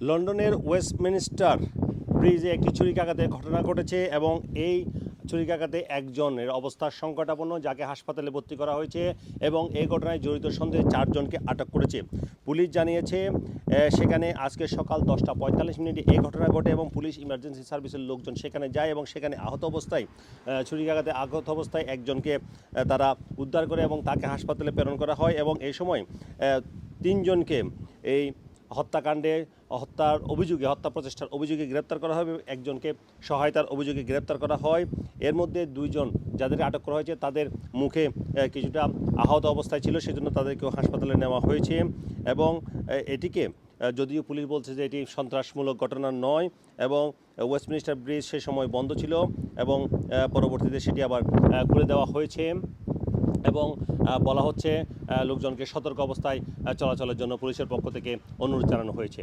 লন্ডনের ওয়েস্টমিনিস্টার ব্রিজে একটি ছুরিকাঘাতের ঘটনা ঘটেছে এবং এই ছুরিকাঘাতে একজনের অবস্থা সংকটাপন্ন যাকে হাসপাতালে ভর্তি করা হয়েছে এবং এই ঘটনায় জড়িত সন্দেহে চারজনকে আটক করেছে। পুলিশ জানিয়েছে সেখানে আজকে সকাল দশটা পঁয়তাল্লিশ মিনিটে এই ঘটনা ঘটে এবং পুলিশ ইমার্জেন্সি সার্ভিসের লোকজন সেখানে যায় এবং সেখানে আহত অবস্থায় ছুরিকাঘাতে আহত অবস্থায় একজনকে তারা উদ্ধার করে এবং তাকে হাসপাতালে প্রেরণ করা হয় এবং এই সময় তিনজনকে এই হত্যাকাণ্ডে হত্যার অভিযোগে, হত্যা প্রচেষ্টার অভিযোগে গ্রেপ্তার করা হবে। একজনকে সহায়তার অভিযোগে গ্রেপ্তার করা হয়। এর মধ্যে দুইজন যাদের আটক করা হয়েছে, তাদের মুখে কিছুটা আহত অবস্থায় ছিল, সেজন্য তাদেরকেও হাসপাতালে নেওয়া হয়েছে। এবং এটিকে যদিও পুলিশ বলছে যে এটি সন্ত্রাসমূলক ঘটনা নয় এবং ওয়েস্টমিনিস্টার ব্রিজ সে সময় বন্ধ ছিল এবং পরবর্তীতে সেটি আবার খুলে দেওয়া হয়েছে। এবং বলা হচ্ছে লোকজনকে সতর্ক অবস্থায় চলাচলের জন্য পুলিশের পক্ষ থেকে অনুরোধ জানানো হয়েছে।